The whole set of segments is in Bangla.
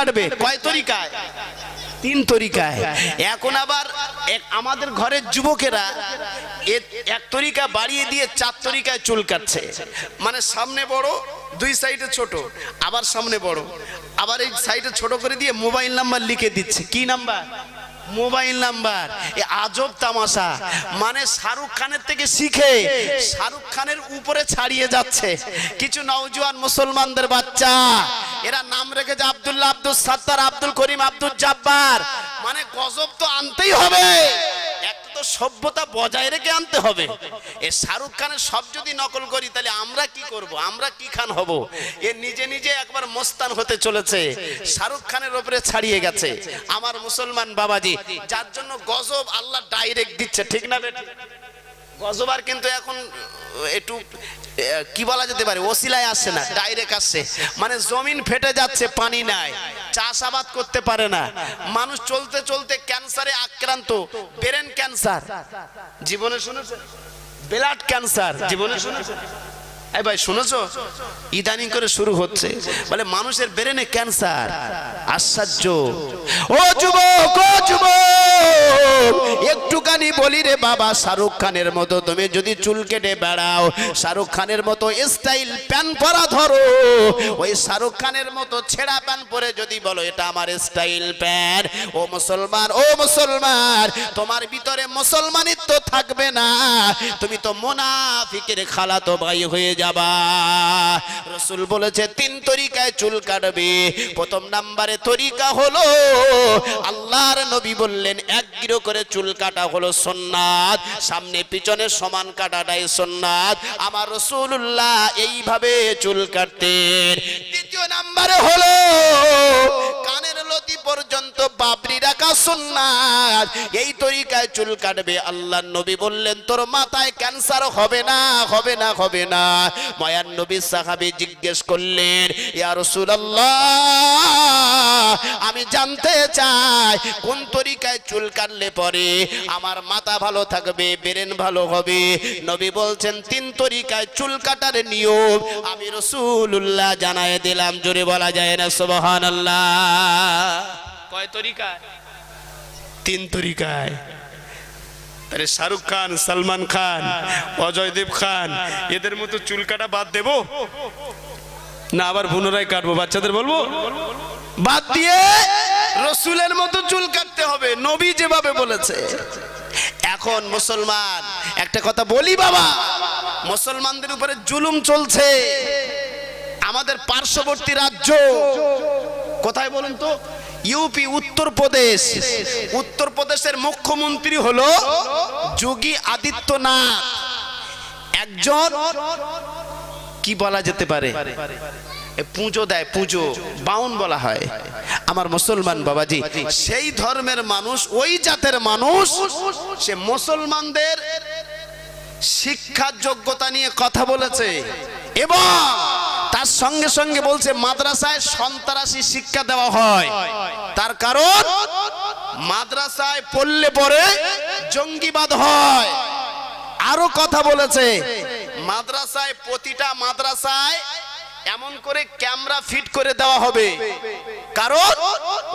কাটবে? কয় তরিকায়? তিন তরিকায়। এখন আবার আমাদের ঘরের যুবকেরা এক তরিকা বাড়িয়ে দিয়ে চার তরিকায় চুল কাটছে। মানে সামনে বড়, দুই সাইডে ছোট, আবার সামনে বড়। আবার এই সাইডে ছোট করে দিয়ে মোবাইল নাম্বার লিখে দিচ্ছে। কি নাম্বার? Mobile number. এ আজব তামাশা। মানে শাহরুখ খানের থেকে শিখে শাহরুখ খানের উপরে ছাড়িয়ে যাচ্ছে। কিছু নওজোয়ান মুসলমানদের বাচ্চা, এরা নাম রেখেছে আব্দুল্লাহ আব্দুল সাত্তার, আব্দুল করিম আব্দুল জাব্বার। মানে গজব তো আনতেই হবে। তো সভ্যতা বজায় রেখে আনতে হবে। এ শাহরুখ খানের সব যদি নকল করি, তাহলে আমরা কি করব? আমরা কি খান হব? এ নিজে নিজে একবার মস্তান হতে চলেছে। শাহরুখ খানের ওপরে ছাড়িয়ে গেছে। আমার মুসলমান বাবাজি, যার জন্য গজব আল্লাহ ডাইরেক্ট দিচ্ছে, ঠিক না বেটা গজবার কিন্তু এখন একটু কি বলা যেতে পারে, ওসিলায় আসছে না ডাইরেক্ট আসছে মানে জমিন ফেটে যাচ্ছে, পানি নাই, চাষাবাদ করতে পারে না। মানুষ চলতে চলতে ক্যান্সারে আক্রান্ত, ব্রেন ক্যান্সার। জীবনে শুনেছে ব্লাড ক্যান্সার। জীবনে শুনেছে এই ভাই, শুনেছো? ইদানিং করে শুরু হচ্ছে। বলে, মানুষের ব্রেনে ক্যান্সার আশ্চর্য। ও যুবক ও যুবক, একটুখানি বলি রে বাবা, শাহরুখ খানের মতো তুমি যদি চুল কেটে বেড়াও, শাহরুখ খানের মতো স্টাইল প্যান্ট পরা ধরো, ওই শাহরুখ খানের মতো ছেঁড়া প্যান্ট পরে যদি বলো, এটা আমার স্টাইল প্যান্ট ও মুসলমান ও মুসলমান, তোমার ভিতরে মুসলমানিত্ব থাকবে না। তুমি তো মোনাফিকের খালাতো ভাই হয়ে যাবা। রসুল বলেছে, তিন তরিকায় চুল কাটবে। প্রথম নাম্বারে তরিকা হলো, আল্লাহর নবী বললেন এক গিরো করে চুল কাটা হলো সোননাথ, সামনে পিছনে সমান কাটাটাই সোননাথ। আমার রসুল্লাহ এইভাবে চুল কাটতেন। দ্বিতীয় নাম্বারে হলো, কানের লতি পর্যন্ত বাবরি রাখা সুন্নাত এই তরিকায় চুল কাটবে। আল্লাহ নবী বললেন, তোর মাথায় ক্যান্সার হবে না হবে না হবে না। মায়ান নবী সাহাবি জিজ্ঞেস করলেন ইয়া রাসূলুল্লাহ আমি জানতে চাই কোন তরিকায় চুল কাটলে পরে আমার মাথা ভালো থাকবে ব্রেন ভালো হবে? নবী বলছেন তিন তরিকায় চুল কাটার নিয়ম আমি রসুল্লাহ জানায় দিলাম। জোরে বলা যায় না সুবহানাল্লাহ। কয় তরিকায়? তিন তরিকায়। আরে শাহরুখ খান, সালমান খান অজয় দেব খান, এদের মতো চুল কাটা বাদ দেব? না, আবার পুনরায় কাটবো, বাচ্চাদের বলব? বাদ দিয়ে রসুলের মতো চুল কাটতে হবে, নবী যেভাবে বলেছে। এখন মুসলমান, একটা কথা বলি বাবা, মুসলমানদের উপরে জুলুম চলছে। আমাদের পার্শ্ববর্তী রাজ্য, কোথায় বলুন তো? ইউপি উত্তরপ্রদেশ। উত্তরপ্রদেশের মুখ্যমন্ত্রী হলো যোগী আদিত্যনাথ। একজন কি বলা যেতে পারে? পুজো দেয়, পুজো, বাউন বলা হয়। আমার মুসলমান বাবাজি, সেই ধর্মের মানুষ, ওই জাতের মানুষ, সে মুসলমানদের শিক্ষার যোগ্যতা নিয়ে কথা বলেছে। এবং সঙ্গে সঙ্গে বলছে, মাদ্রাসায় সন্ত্রাসী শিক্ষা দেওয়া হয়। তার কারণ, মাদ্রাসায় পড়লে পরে জঙ্গিবাদ হয়। আরও কথা বলেছে, মাদ্রাসায় প্রতিটা মাদ্রাসায় এমন করে ক্যামেরা ফিট করে দেওয়া হবে। কারণ,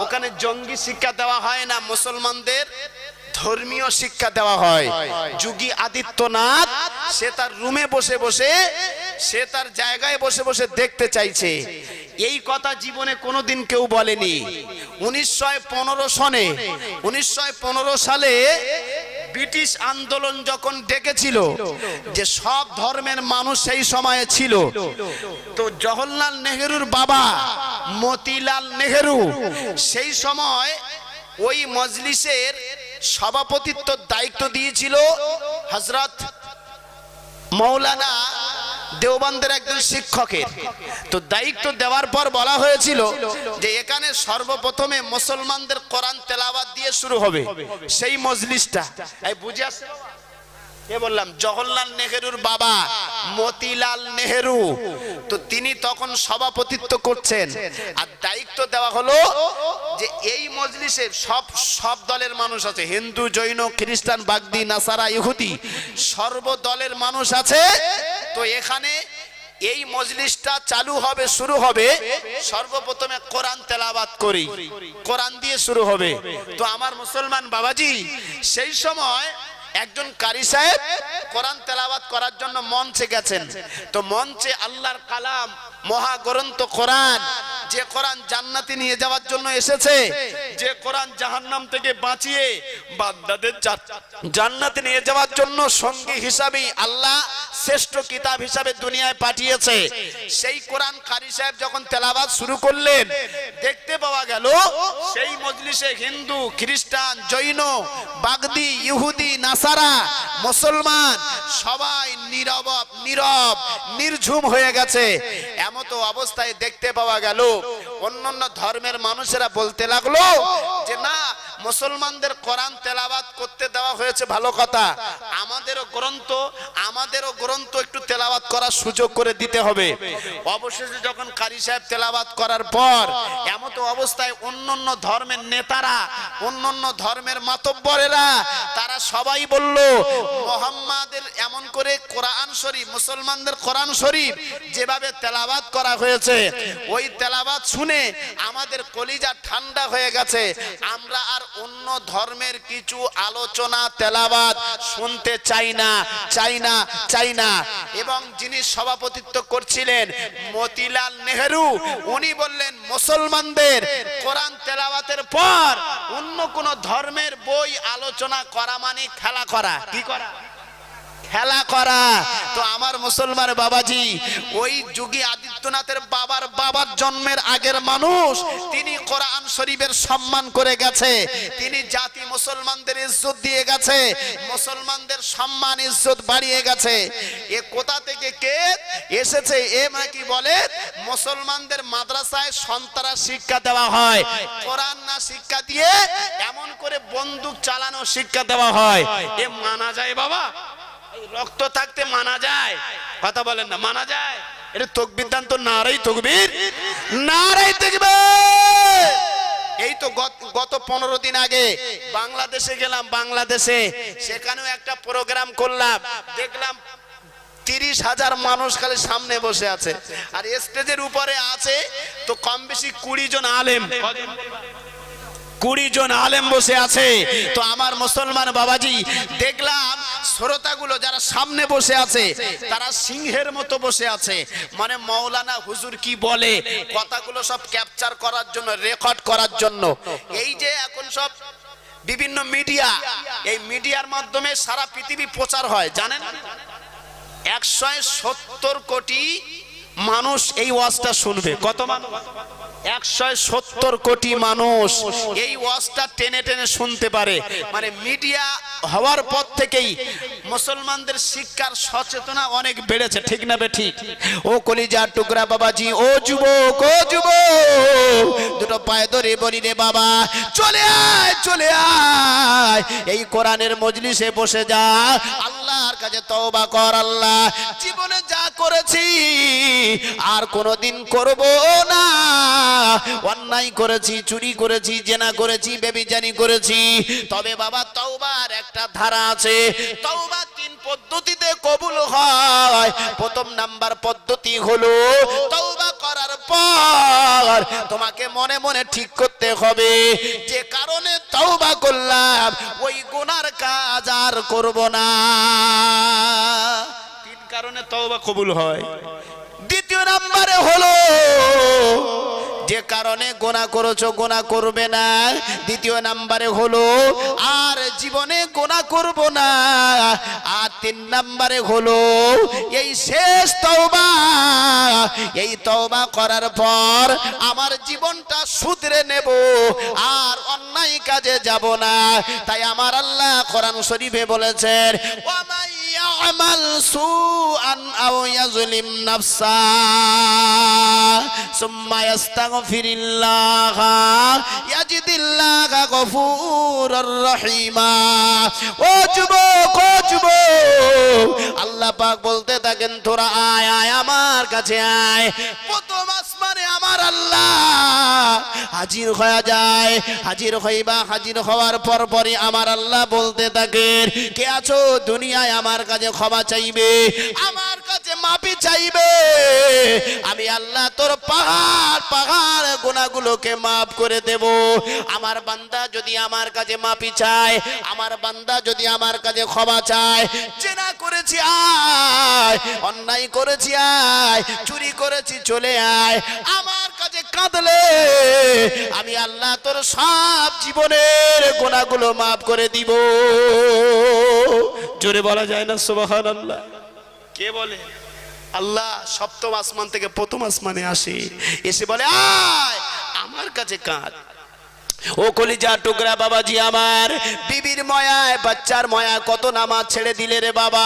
ওখানে জঙ্গি শিক্ষা দেওয়া হয় না, মুসলমানদের ধর্মীয় শিক্ষা দেওয়া হয়। যুগী আদিত্যনাথ সে তার রুমে বসে বসে সে তার জায়গায় বসে বসে দেখতে চাইছে। এই কথা জীবনে কোনোদিন কেউ বলেনি। উনিশশো পনেরো সনে উনিশশো পনেরো সালে ব্রিটিশ আন্দোলন যখন ডেকেছিল যে সব ধর্মের মানুষ সেই সময়ে ছিল। তো জওহরলাল নেহেরুর বাবা মতিলাল নেহেরু সেই সময় ওই মজলিসের সভাপতিত্ব দায়িত্ব দিয়েছিল হজরত মৌলানা দেওবন্দের একজন শিক্ষকের। তো দায়িত্ব দেওয়ার পর বলা হয়েছিল যে এখানে সর্বপ্রথমে মুসলমানদের কোরআন তেলাবাদ দিয়ে শুরু হবে। সেই মজলিসটা। বুঝে আসছে? কে বললাম, জওহরলাল নেহেরুর বাবা মতিলাল নেহেরু। তো তিনি তখন সভাপতিত্ব করছেন। আর দায়িত্ব দেওয়া হলো যে এই মজলিসে সব সব দলের মানুষ আছে। হিন্দু, জৈন, খ্রিস্টান, বাগদি, নাসারা, ইহুদি, সর্ব দলের মানুষ আছে। তো এখানে এই মজলিসটা চালু হবে, শুরু হবে সর্বপ্রথমে কোরআন তেলাবাত করি। কোরআন দিয়ে শুরু হবে। তো আমার মুসলমান বাবাজি, সেই সময় একজন কারি সাহেব কোরআন তেলাবাত করার জন্য মঞ্চে গেছেন। তো মঞ্চে আল্লাহর কালাম, মহাগ্রন্থ কোরআন, যে কোরআন জান্নাতে নিয়ে যাওয়ার জন্য এসেছে, যে কোরআন জাহান্নাম থেকে বাঁচিয়ে বান্দাদের জাত- জান্নাতে নিয়ে যাওয়ার জন্য সঙ্গী হিসাবে আল্লাহ শ্রেষ্ঠ কিতাব হিসাবে দুনিয়ায় পাঠিয়েছে। সেই কোরআন কারি সাহেব যখন তেলাবাদ শুরু করলেন, দেখতে পাওয়া গেল সেই মজলিসে হিন্দু, খ্রিস্টান, জৈন, বাগদি, ইহুদি নাসারা, মুসলমান, সবাই নীরব নীরব, নির্ঝুম হয়ে গেছে। এমত অবস্থায় দেখতে পাওয়া গেল, অন্যান্য ধর্মের মানুষেরা বলতে লাগল যে, না মুসলমানদের কোরআন তেলাবাত করতে দেওয়া হয়েছে, ভালো কথা। আমাদেরও গ্রন্থ আমাদেরও গ্রন্থ একটু তেলাবাত করার সুযোগ করে দিতে হবে। অবশেষে যখন কারি সাহেব তেলাবাত করার পর, এমতো অবস্থায় অন্যান্য ধর্মের নেতারা, অন্যান্য ধর্মের মাতব্বরেরা, তারা সবাই বলল, মোহাম্মদের এমন করে কোরআন শরীফ, মুসলমানদের কোরআন শরীফ যেভাবে তেলাবাত করা হয়েছে, ওই তেলাবাত শুনে আমাদের কলিজা ঠান্ডা হয়ে গেছে। আমরা আর অন্য ধর্মের কিছু আলোচনা তেলাবাদ শুনতে চাই না চাই না চাই না। এবং যিনি সভাপতিত্ব করছিলেন মতিলাল নেহেরু, উনি বললেন, মুসলমানদের কোরআন তেলাবাতের পর অন্য কোন ধর্মের বই আলোচনা করা মানে খেলা করা। কি করা? খেলা করা। তো আমার মুসলমান বাবাজি, ওই যুগী আদিত্যনাথের বাবার বাবার জন্মের আগের মানুষ, তিনি কোরআন শরীফের সম্মান করে গেছে। তিনি জাতি মুসলমানদের ইজ্জত দিয়ে গেছে, মুসলমানদের সম্মান ইজ্জত বাড়িয়ে গেছে। এ কোথা থেকে কে এসেছে, এ নাকি বলে? মুসলমানদের মাদ্রাসায় সন্তারা শিক্ষা দেওয়া হয়। কোরআন না শিক্ষা দিয়ে এমন করে বন্দুক চালানো শিক্ষা দেওয়া হয়। এ মানা যায় বাবা। রক্ত থাকতে মানা যায়। কথা বলেন না, মানা যায়। এটা তকবির দান তো নারাই তকবির। নারাই তকবির। এই তো গত পনেরো দিন আগে বাংলাদেশে গেলাম, বাংলাদেশে। সেখানেও একটা প্রোগ্রাম করলাম। দেখলাম তিরিশ হাজার মানুষ খালি সামনে বসে আছে। আর স্টেজের উপরে আছে তো কম বেশি কুড়ি জন আলেম। কুড়ি জন আলেম বসে আছে। তো আমার মুসলমান বাবাজি, দেখলাম শ্রোতাগুলো যারা সামনে বসে আছে, তারা সিংহের মতো বসে আছে। মানে মৌলানা হুজুর কি বলে? কথাগুলো সব ক্যাপচার করার জন্য রেকর্ড করার জন্য। এই যে এখন সব বিভিন্ন মিডিয়া এই মিডিয়ার মাধ্যমে সারা পৃথিবী প্রচার হয়, জানেন? একশো সত্তর কোটি মানুষ এই ওয়াজটা শুনবে। কত মানুষ? একশো সত্তর কোটি মানুষ এই ওয়াজটা টেনে টেনে শুনতে পারে। মানে মিডিয়া হওয়ার পর থেকেই মুসলমানদের শিক্ষার সচেতনা অনেক বেড়েছে, ঠিক না বে ঠিক? ও কলিজার টুকরা বাবাজি, ও যুবক ও যুবক, দুটো পায়ে ধরে বলি রে বাবা, চলে আয় চলে আয়। এই কোরআনের মজলিসে বসে যা, আল্লাহর কাছে তওবা কর আল্লাহ। জীবনে যা করেছি, আর কোনোদিন করব না। অন্যায় করেছি চুরি করেছি জেনা করেছি বেবিজানি করেছি। তবে বাবা তওবার একটা ধারা আছে। তওবা তিন পদ্ধতিতে কবুল হয়। প্রথম নাম্বার পদ্ধতি হলো তওবা করার পর তোমাকে মনে মনে ঠিক করতে হবে। যে কারণে তওবা করলাম ওই গুনার কাজ আর করব না। তিন কারণে তওবা কবুল হয়। দ্বিতীয় নাম্বারে হলো যে কারণে গোনা করেছ গোনা করবে না। দ্বিতীয় নাম্বারে হলো, আর জীবনে গোনা করব না। আর তিন নাম্বারে হলো, এই শেষ তওবা, এই তওবা করার পর আমার জীবনটা শুধরে নেব, আর অন্যায় কাজে যাব না। তাই আমার আল্লাহ কোরআন শরীফে বলেছেন ও যুবক ও যুবক পাক বলতে থাকেন তোরা আয় আয় আমার কাছে আয়। প্রথম আসমানে আমার আল্লাহ। হাজির হয়ে যায়। হাজির হইবা, হাজির হওয়ার পর পরে আমার আল্লাহ বলতে থাকেন, কে আছো? দুনিয়ায় আমার কাছে ক্ষমা চাইবে, আমার কাছে মাপি চাইবে। আমি আল্লাহ তোর পাহাড় পাহাড় গোনাগুলোকে মাফ করে দেব। আমার বান্দা যদি আমার কাছে মাপি চায়, আমার বান্দা যদি আমার কাছে ক্ষমা চায় চেনা করেছি আয়, অন্যায় করেছি আয়, চুরি করেছি চলে আয়, আমার কাছে কাঁদলে আমি আল্লাহ তোর সব জীবনের গোনাগুলো মাফ করে দিব। জোরে বলা যায় না সুবাহান আল্লাহ কে বলে? আল্লাহ সপ্তম আসমান থেকে প্রথম আসমানে আসে এসে বলে আয় আমার কাছে কাঁদ। ও কলিজা টুকরা বাবাজি আমার। বিবির ময়ায়, বাচ্চার ময়া কত নামাজ ছেড়ে দিলে রে বাবা?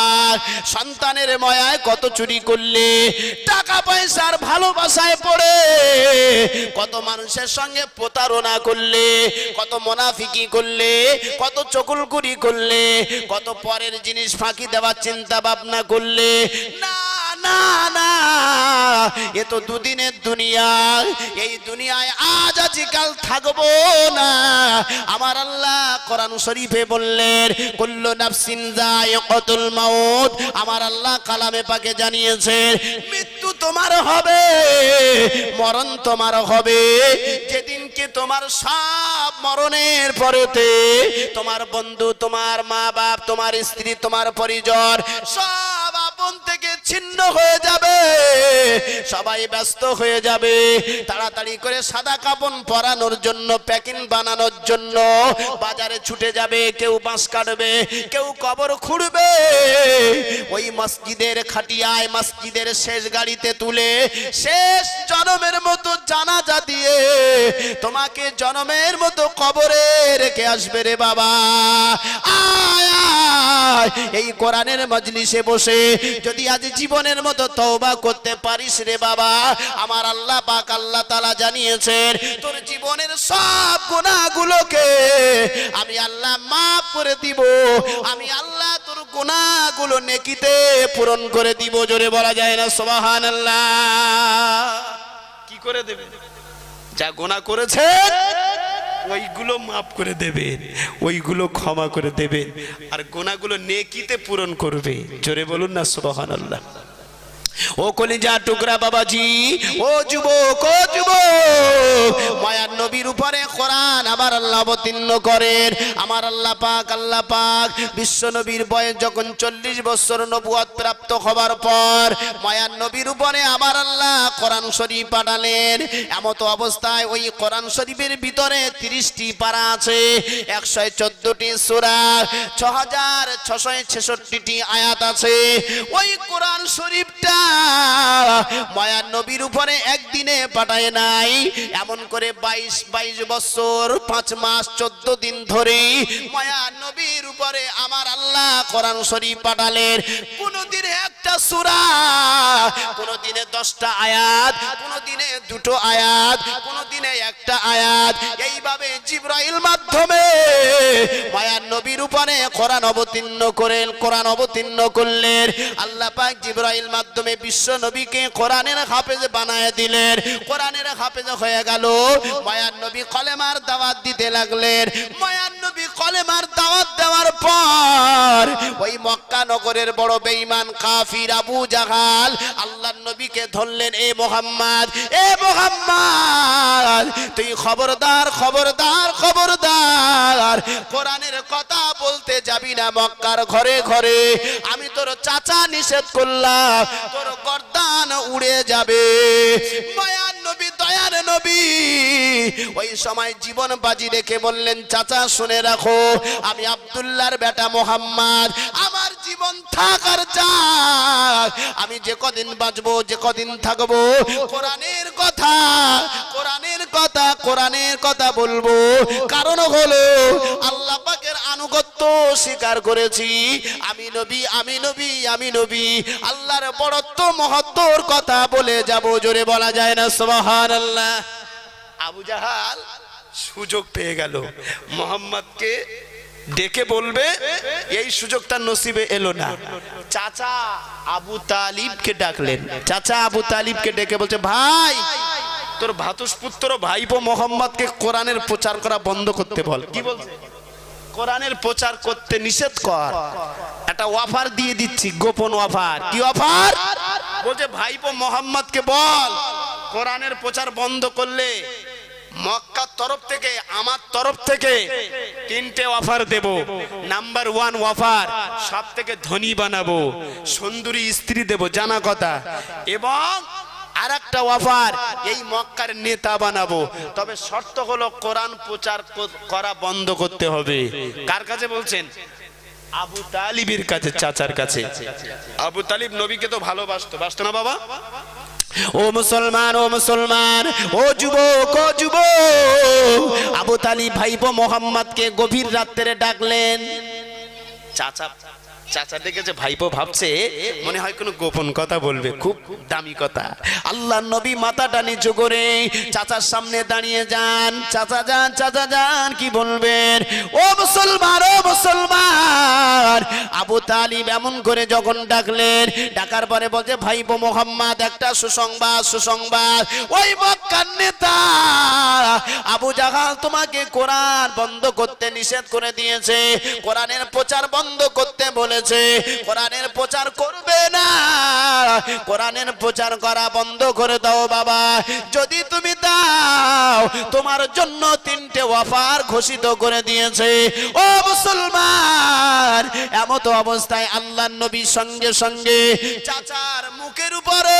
সন্তানের ময়ায় কত চুরি করলে? টাকা পয়সার ভালোবাসায় পড়ে। কত মানুষের সঙ্গে প্রতারণা করলে, কত মোনাফিকি করলে, কত চকুলকুরি করলে, কত পরের জিনিস ফাঁকি দেওয়ার চিন্তা ভাবনা করলে। না না না, এ তো দুদিনের দুনিয়া। এই দুনিয়ায় আজ আজি কাল থাকব। না। আমার আল্লাহ কোরআন শরীফে বললেন নাফসিন যায়িকাতুল মাউত। আমার আল্লাহ কালামে পাকে জানিয়েছেন, মৃত্যু তোমার হবে, মরণ তোমার হবে। যেদিনকে তোমার সব মরণের পরেতে তোমার বন্ধু, তোমার মা বাপ তোমার স্ত্রী, তোমার পরিজন সব আপন থেকে ছিন্ন হয়ে যাবে। সবাই ব্যস্ত হয়ে যাবে। তাড়াতাড়ি করে সাদা কাপন পরানোর জন্য, প্যাকিং বানানোর জন্য বাজারে ছুটে যাবে, কেউ বাঁশ কাটবে, কেউ কবর খুঁড়বে। ওই মসজিদের খাটিয়ায় মসজিদের শেষ গাড়িতে তুলে শেষ জনমের মতো জানাজা দিয়ে তোমাকে জনমের মতো কবরে রেখে আসবে রে বাবা। আয়, এই কোরআনের মজলিসে বসে যদি আজ জীবনের মতো তওবা করতে পারিস রে বাবা আমার আল্লাহ পাক আল্লাহ তাআলা জানিয়েছেন তোর জীবনের সব গুনাহগুলোকে আমি আল্লাহ মাফ করে দিব আমি আল্লাহ তোর গুনাহগুলো নেকিতে পূরণ করে দিব জোরে বলা যায় না সুবহানাল্লাহ। কি করে দেবে? যা গোনা করেছেন ওইগুলো মাফ করে দেবেন, ওইগুলো ক্ষমা করে দেবেন, আর গোনাগুলো নেকিতে পূরণ করবে। জোরে বলুন না, সুবহানাল্লাহ। ও কলিজা টুকরা বাবাজি, ও যুবক ও যুবক। মায়ার নবীর উপরে কোরআন আমার আল্লাহ অবতীর্ণ করেন। আমার আল্লাহ পাক আল্লাহ পাক। বিশ্ব নবীর বয়স যখন চল্লিশ বছর নবুয়ত প্রাপ্ত হবার পর মায়ার নবীর উপরে আমার আল্লাহ কোরআন শরীফ পাঠালেন। এমত অবস্থায় ওই কোরআন শরীফের ভিতরে তিরিশটি পারা আছে, একশো চোদ্দটি সুরা ছ হাজার ছশো ছেষট্টিটি আয়াত আছে। ওই কোরআন শরীফটা মায়ার নবীর উপরে একদিনে পাঠায় নাই। এমন করে বাইশ বাইশ বছর, পাঁচ মাস, চোদ্দ দিন ধরে মায়ার নবীর উপরে আমার আল্লাহ কোরআন শরীফ পাঠালেন। কোনদিনে একটা সুরা, কোনদিনে দশটা আয়াত, কোনদিনে দুটো আয়াত, কোনদিনে একটা আয়াত। এইভাবে জিব্রাইল মাধ্যমে মায়ার নবীর উপরে কোরআন অবতীর্ণ করেন, কোরআন অবতীর্ণ করলেন। আল্লাহ পাক জিব্রাইল মাধ্যমে বিশ্ব নবীকে কোরআনের হাফেজ বানায় দিলেন। কোরআনের হাফেজ হয়ে গেল। মায়ার নবী কলেমার দাওয়াত দিতে লাগলেন। মায়ার নবী কলেমার দাওয়াত দেওয়ার পর ওই মক্কা নগরের বড় বেঈমান কাফির আবু জাহাল আল্লাহর নবীকে ধরলেন, এ মোহাম্মদ এ মোহাম্মদ, তুই খবরদার খবরদার খবরদার। কোরআনের কথা বলতে যাবি না মক্কার ঘরে ঘরে। আমি তোর চাচা নিষেধ করলাম গর্দান উড়ে যাবে। মায়ান নবী দয়ার নবী। ওই সময় জীবন বাজি রেখে বললেন, চাচা, শুনে রাখো, আমি বেটা মোহাম্মদ। আমার জীবন আমি যে কদিন বাঁচবো, যে কদিন থাকব, কোরআনের কথা কোরআনের কথা কোরআনের কথা বলব। কারণ হলো, আল্লাহ পাকের আনুগত্য স্বীকার করেছি। আমি নবী আমি নবী আমি নবী। আল্লাহর বড়ত্ব, মহত্বর কথা বলে যাব, জোরে বলা যায় না? সুবহান আল্লাহ আবু জাহাল সুযোগ পেয়ে গেল। মোহাম্মদকে ডেকে বলবে, এই সুযোগটা নসিবে এলো না। চাচা আবু তালিবকে ডাকলেন। চাচা আবু তালিবকে ডেকে বলছে, ভাই, তোর ভাতুষপুত্র ভাইপো মোহাম্মদকে কোরআনের প্রচার করা বন্ধ করতে বল। কি বলছে? কোরআনের প্রচার করতে নিষেধ কর। একটা অফার দিয়ে দিচ্ছি, গোপন অফার। কি অফার? বলছে, ভাইপো মোহাম্মদকে বল, কোরআনের প্রচার বন্ধ করলে মক্কার তরফ থেকে, আমার তরফ থেকে তিনটে অফার দেব। নাম্বার ওয়ান অফার সব থেকে ধনী বানাবো, সুন্দরী স্ত্রী দেব, জানা কথা। এবং আর একটা অফার, এই মক্কার নেতা বানাবো। তবে শর্ত হলো কোরআন প্রচার করা বন্ধ করতে হবে। কার কাছে বলছেন? আবু তালিবের কাছে, চাচার কাছে। আবু তালিব নবীকে তো ভালোবাসতো। বাসতো না বাবা? ও মুসলমান ও মুসলমান, ও যুবক ও যুবক। আবু তালিব ভাইপো মোহাম্মদকে গভীর রাত্রে ডাকলেন। চাচা চাচা ডেকেছে ভাইপো ভাবছে, মনে হয় কোনো গোপন কথা বলবে, খুব দামি কথা। আল্লাহ নবী মাথাটা নিচু করে চাচার সামনে দাঁড়িয়ে যান। চাচা যান চাচা যান, কি বলবেন? ও মুসলমান ও মুসলমান, আবু তালিব এমন করে যখন ডাকলেন, ডাকার পরে বলছে, ভাইপো মোহাম্মদ, একটা সুসংবাদ সুসংবাদ। ওই মক্কার নেতা, আবু জাহাল তোমাকে কোরআন বন্ধ করতে নিষেধ করে দিয়েছে। কোরআনের প্রচার বন্ধ করতে বলেছে কোরআনের প্রচার করবে না। কোরআনের প্রচার করা বন্ধ করে দাও বাবা। যদি তুমি দাও, তোমার জন্য তিনটে অফার ঘোষিত করে দিয়েছে। ও মুসলমান, এমত অবস্থায় আল্লাহ নবীর সঙ্গে সঙ্গে চাচার মুখের উপরে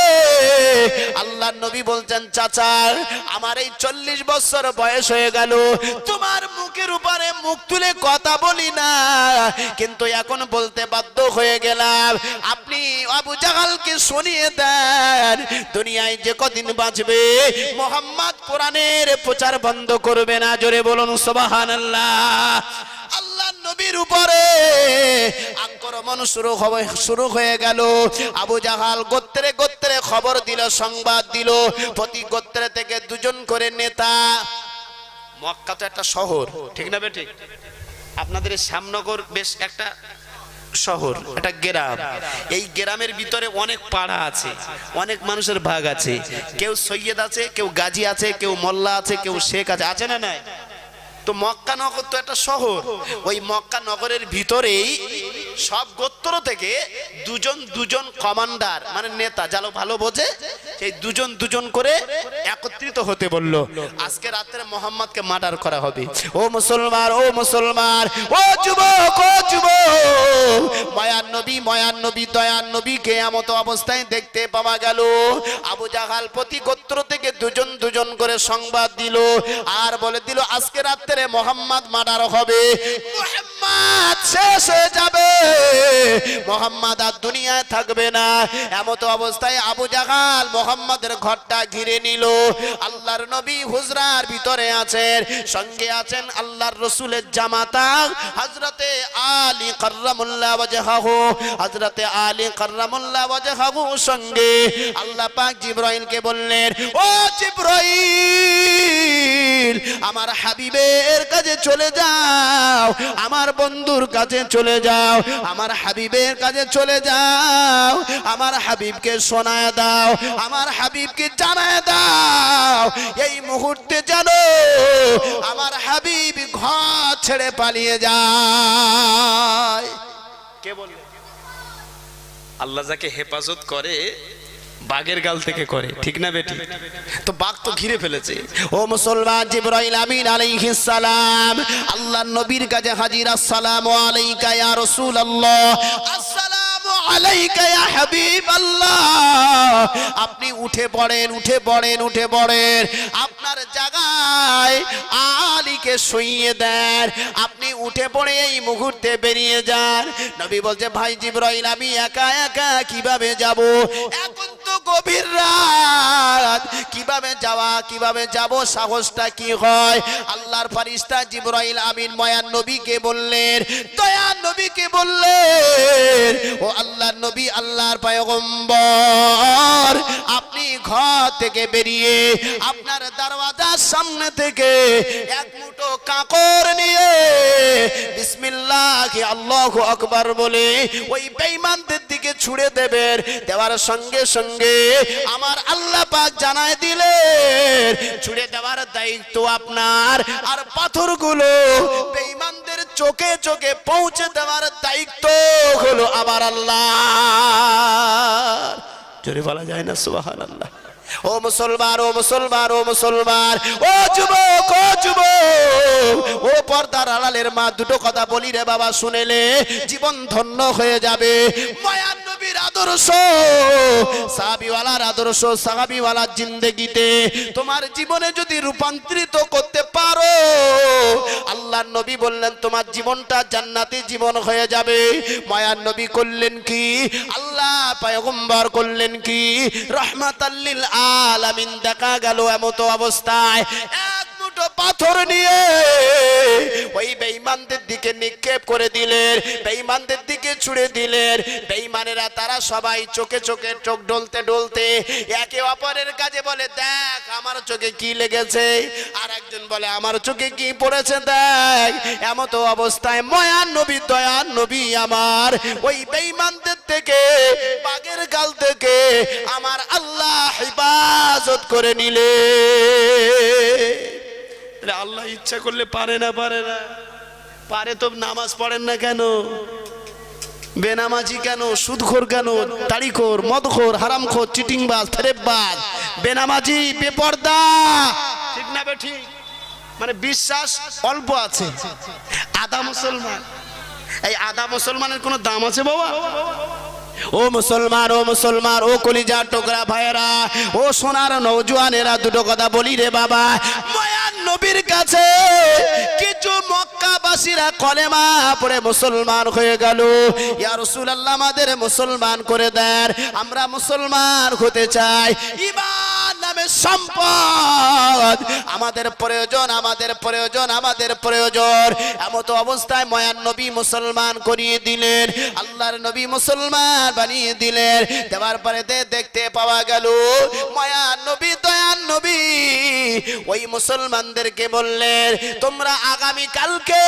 আল্লাহ নবী বলছেন চাচা আমার এই চল্লিশ বছর বয়স হয়ে গেল। তোমার মুখের উপরে মুখ তুলে কথা বলি না। কিন্তু এখন বলতে বাধ্য হয়ে গেলাম। আপনি আবু জাহালকে শুনিয়ে দেন, দুনিয়ায় যে কদিন বাঁচবে, মোহাম্মদ কোরআনের প্রচার বন্ধ করবে না। জোরে বলুন সোবাহান আল্লাহ নবীর উপরে আক্রমণ শুরু শুরু হয়ে গেল। আবু জাহাল গোত্রে গোত্রে খবর দিল, সংবাদ দিল। প্রতি গোত্রে থেকে দুজন করে নেতা। মক্কা তো একটা শহর, ঠিক আপনাদের শ্যামনগর বেশ একটা শহর, একটা গ্রাম। এই গ্রামের ভিতরে অনেক পাড়া আছে, অনেক মানুষের ভাগ আছে। কেউ সৈয়দ আছে, কেউ গাজী আছে, কেউ মোল্লা আছে, কেউ শেখ আছে। আছে না নাই? তো মক্কা নগর তো একটা শহর। ওই মক্কা নগরের ভিতরেই সব গোত্র থেকে দুজন দুজন কমান্ডার মানে নেতা, যারা ভালো বোঝে, সেই দুজন দুজন করে একত্রিত হতে বলল, আজকে রাত্রে মোহাম্মদকে মার্ডার করা হবে। ও মুসলমান ও মুসলমান, ও যুবক ও যুবক, মায়ার নবী মায়ার নবী, দয়ার নবী কেয়ামত অবস্থায় দেখতে পাওয়া গেল। আবু জাহাল প্রতি গোত্র থেকে দুজন দুজন করে সংবাদ দিল আর বলে দিল, আজকে রাত্রে মোহাম্মদ মার্ডার হবে। মোহাম্মদ শেষ হয়ে যাবে। মোহাম্মদ আর দুনিয়ায় থাকবে না। এমত অবস্থায় আবু জাহাল মোহাম্মদের ঘরটা ঘিরে নিল। আল্লাহর নবী হুজরার ভিতরে আছেন, সঙ্গে আছেন আল্লাহর রসুলের জামাতা হজরতে আলী কার্রামুল্লাহ ওয়াজহাহু। হজরতে আলী কার্রামুল্লাহ ওয়াজহাহু সঙ্গে আল্লাহ পাক জিব্রাইলকে বললেন, ও জিব্রাইল, আমার হাবিবের কাছে চলে যাও। আমার বন্ধুর কাছে চলে যাও, আমার হাবিবের কাছে চলে যাও, আমার হাবিবকে শোনায় দাও, আমার হাবিবকে জানায় দাও, এই মুহূর্তে জানো আমার হাবিব ঘর ছেড়ে পালিয়ে যায়। কে বললেন আল্লাহ যাকে হেফাজত করে বাঘের গাল থেকে করে, ঠিক না বেটি? তো বাঘ তো ঘিরে ফেলেছে। ও মুসলমান জিব্রাইল আমিন আলাইহিস সালাম, আল্লাহর নবীর কাছে হাজির আসসালামু আলাইকা ইয়া রাসূলুল্লাহ। আসসালামু। আপনি উঠে পড়েন উঠে পড়েন উঠে পড়েন। আপনার জায়গায় আলীকে শুইয়ে দেন। আপনি উঠে পড়ে এই মুহূর্তে বেরিয়ে যান। নবী বলছে, ভাই জিব্রাইল, আমি একা একা কীভাবে যাব? এখন তো গভীর রাত। কীভাবে যাওয়া, কীভাবে যাব, সাহসটা কি হয়? আল্লাহর ফারিস্তা জিব্রাইল আমিন ময়ান নবীকে বললেন দয়ান নবীকে বললেন, ও আল্লাহর নবী, আল্লাহর পয়গম্বর। আপনি ঘর থেকে বেরিয়ে আপনার দরওয়াজার সামনে থেকে এক মুঠো কাকড় নিয়ে বিসমিল্লাহ আল্লাহু আকবার বলে ওই বেঈমানদের দিকে ছুড়ে দেবেন। দেওয়ার সঙ্গে সঙ্গে আমার আল্লাহ পাক জানায় দিলেন, ছুড়ে দেওয়ার দায়িত্ব আপনার। আর পাথরগুলো বেঈমানদের চোখে চোখে পৌঁছে দেওয়ার দায়িত্ব হলো আমার আল্লাহ। জোরে বলা যায় না সুবাহান আল্লাহ ও মুসলমান ও মুসলমান ও মুসলমান। ও যুবক ও যুবক পর্দার আড়ালের মা দুটো কথা বলি রে বাবা, শুনেলে জীবন ধন্য হয়ে যাবে। মায়ান নবীর আদর্শ, সাহাবিওয়ালার আদর্শ, সাহাবিওয়ালার জিন্দেগিতে তোমার জীবনে যদি রূপান্তরিত করতে পারো আল্লাহ নবী বললেন, তোমার জীবনটা জান্নাতি জীবন হয়ে যাবে। মায়ার নবী করলেন কি? আল্লাহ পয়গম্বর করলেন কি? রহমাতাল্লিল আলামিন দেখা গেল এমতো অবস্থায়। এক মুঠো পাথর নিয়ে ওই বেঈমানদের দিকে নিক্ষেপ করে দিলেন, বেঈমানদের দিকে ছুড়ে দিলেন। বেঈমানেরা তারা সবাই চোখে চোখে চোখ ডলতে ডলতে একে অপরের কাছে বলে, দেখ, আমার চোখে কি লেগেছে? আর একজন বলে, আমার চোখে কি পড়েছে দেখ, এমতো অবস্থায় ময়ান নবী, দয়ান নবী আমার। ওই বেঈমানদের থেকে বাগের গাল থেকে আমার আল্লাহ হেফাজত করে নিলে। আল্লাহ ইচ্ছা করলে পারে না পারে না। পারে তো নামাজ পড়েন না কেন? বেনামাজি কেন? সুদখোর কেন? তাড়িখোর মদখোর, হারামখোর, চিটিংবাজ, ফেরেববাজ। বেনামাজি, বেপর্দা। ঠিক না বে ঠিক? মানে বিশ্বাস অল্প আছে। আদা মুসলমান। এই আদা মুসলমানের কোনো দাম আছে বাবা? ও মুসলমান ও মুসলমান, ও কলিজার টোকরা ভাইয়েরা, ও সোনার নৌজওয়ানেরা দুটো কথা বলি রে বাবা। নবীর কাছে কিছু মক্কাবাসীরা কলেমা পড়ে মুসলমান হয়ে গেল। ইয়া রাসূলুল্লাহ আমাদের মুসলমান করে দেন, আমরা মুসলমান হতে চাই। ইমান নামে সম্পদ। আমাদের প্রয়োজন আমাদের প্রয়োজন আমাদের প্রয়োজন। এমত অবস্থায় ময়ান নবী মুসলমান করিয়ে দিলেন, আল্লাহর নবী মুসলমান বানিয়ে দিলেন। দেওয়ার পরে দেখতে পাওয়া গেল ময়ান নবী দয়ান নবী। ওই মুসলমানদেরকে বললেন, তোমরা আগামী কালকে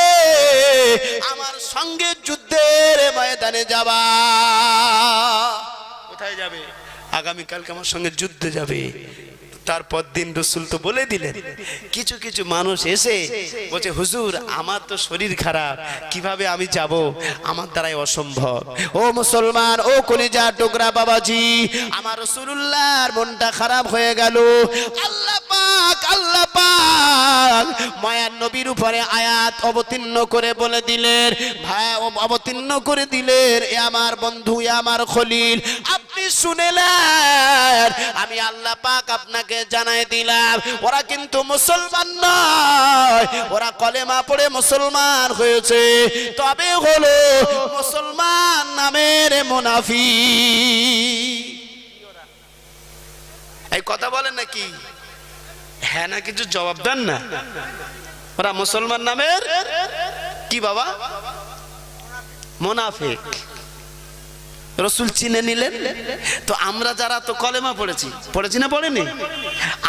আমার সঙ্গে যুদ্ধের ময়দানে যাবা। কোথায় যাবে? আগামীকালকে আমার সঙ্গে যুদ্ধে যাবে। তারপর দিন রসুল তো বলে দিলেন। কিছু কিছু মানুষ এসে বলছে, হুজুর, আমার তো শরীর খারাপ, কীভাবে আমি যাব? আমার দ্বারাই অসম্ভব। ও মুসলমান, ও কলিজা টুকরা বাবাজি, আমার রসুল্লাহর মনটা খারাপ হয়ে গেল। আল্লাহ পাক আল্লাহ পাক, মায়ার নবীর উপরে আয়াত অবতীর্ণ করে বলে দিলেন। ভাই অবতীর্ণ করে দিলেন, এ আমার বন্ধু, এ আমার খলিল শুনেলেন। আমি আল্লাহ পাক আপনাকে জানাই দিলাম, ওরা কিন্তু মুসলমান নয়, ওরা কলেমা পড়ে মুসলমান হয়েছে। তবে হলো মুসলমান নামের মুনাফি এই কথা বলেন নাকি? হ্যাঁ না, কিছু জবাব দেন না। ওরা মুসলমান নামের কি বাবা? মোনাফেক। রসুল চিনে নিলেন। তো আমরা যারা তো কলেমা পড়েছি পড়েছি না পড়েনি?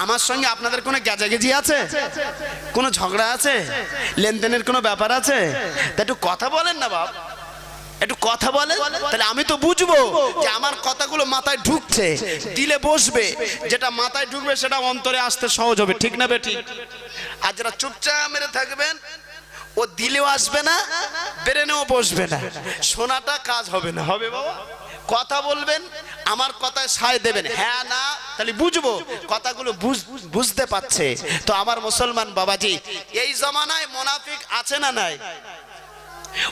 আমার সঙ্গে আপনাদের কোনো গেজাগেজি আছে? কোনো ঝগড়া আছে? লেনদেনের কোনো ব্যাপার আছে? তা একটু কথা বলেন না বাপ। একটু কথা বলেন, তাহলে আমি তো বুঝব যে আমার কথাগুলো মাথায় ঢুকছে, দিলে বসবে। যেটা মাথায় ঢুকবে সেটা অন্তরে আসতে সহজ হবে, ঠিক না বেটি? আর যারা চুপচাপ মেরে থাকবেন ও দিলেও আসবে না, বেরেনেও বসবে না। শোনাটা কাজ হবে না। হবে বাবা। কথা বলবেন, আমার কথায় সায় দেবেন। হ্যাঁ না, তাহলে বুঝব। কথাগুলো বুঝতে পারছে। তো আমার মুসলমান বাবাজি, এই জমানায় মোনাফিক আছে না নাই?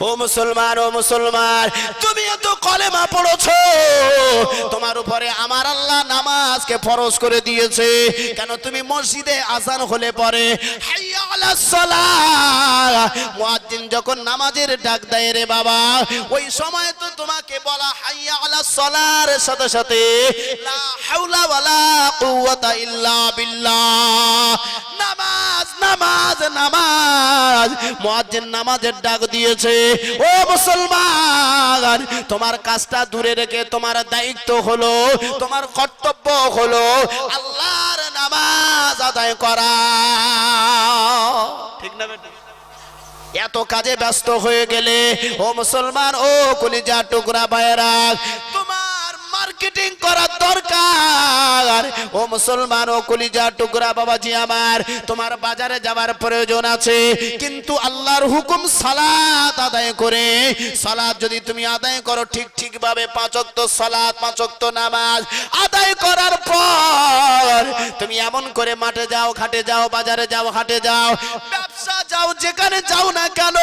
ও মুসলমান ও মুসলমান, তুমি এত কলেমা পড়েছো। তোমার উপরে আমার আল্লাহ নামাজকে ফরজ করে দিয়েছে। কেন তুমি মসজিদে আজান হলে পরে মুয়াজ্জিন যখন নামাজের ডাক দেয় রে বাবা, ওই সময় তো তোমাকে বলা হাইয়া আলাস সালার সাথে সাথে, লা হাওলা ওয়ালা কুওয়াতা ইল্লা বিল্লাহ। নামাজ নামাজ নামাজ। মুয়াজ্জিন নামাজের ডাক দিয়েছে, ও মুসলমান, তোমার কাজটা দূরে রেখে তোমার দায়িত্ব হলো, তোমার কর্তব্য হলো আল্লাহর নামাজ আদায় করা। ঠিক না বেটা? এত কাজে ব্যস্ত হয়ে গেলে, ও মুসলমান, ও কলিজা টুকরা ভাইয়েরা, তোমার মার্কেটিং করার দরকার। ও মুসলমান, ও কলিজা টুকরা বাবাজি আমার, তোমার বাজারে যাওয়ার প্রয়োজন আছে। কিন্তু আল্লাহর হুকুম সালাত আদায় করে, সালাত যদি তুমি আদায় করো, ঠিক ঠিক ভাবে পাঁচক্ত সালাত পাঁচক্ত নামাজ আদায় করার পর, তুমি এমন করে মাঠে যাও, ঘাটে যাও, বাজারে যাও, হাটে যাও যাও, যেখানে যাও না কেন?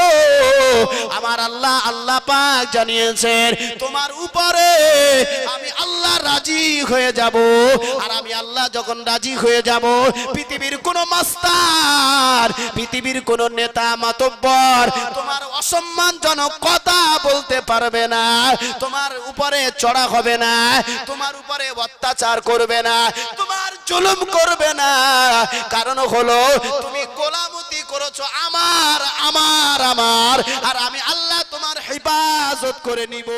আমার আল্লাহ আল্লাহ পাক জানিয়েছেন, তোমার উপরে আমি আল্লাহ রাজি হয়ে যাব। আর আমি আল্লাহ যখন রাজি হয়ে যাব, পৃথিবীর কোন মাস্টার পৃথিবীর কোন নেতা মাতব্বর তোমার অসম্মানজনক কথা বলতে পারবে না, তোমার উপরে চড়া হবে না, তোমার উপরে অত্যাচার করবে না, তোমার জুলুম করবে না। কারণ হলো, তুমি গোলামতি করেছ আমার আমার আমার। আর আমি আল্লাহ তোমার হেফাজত করে নিব।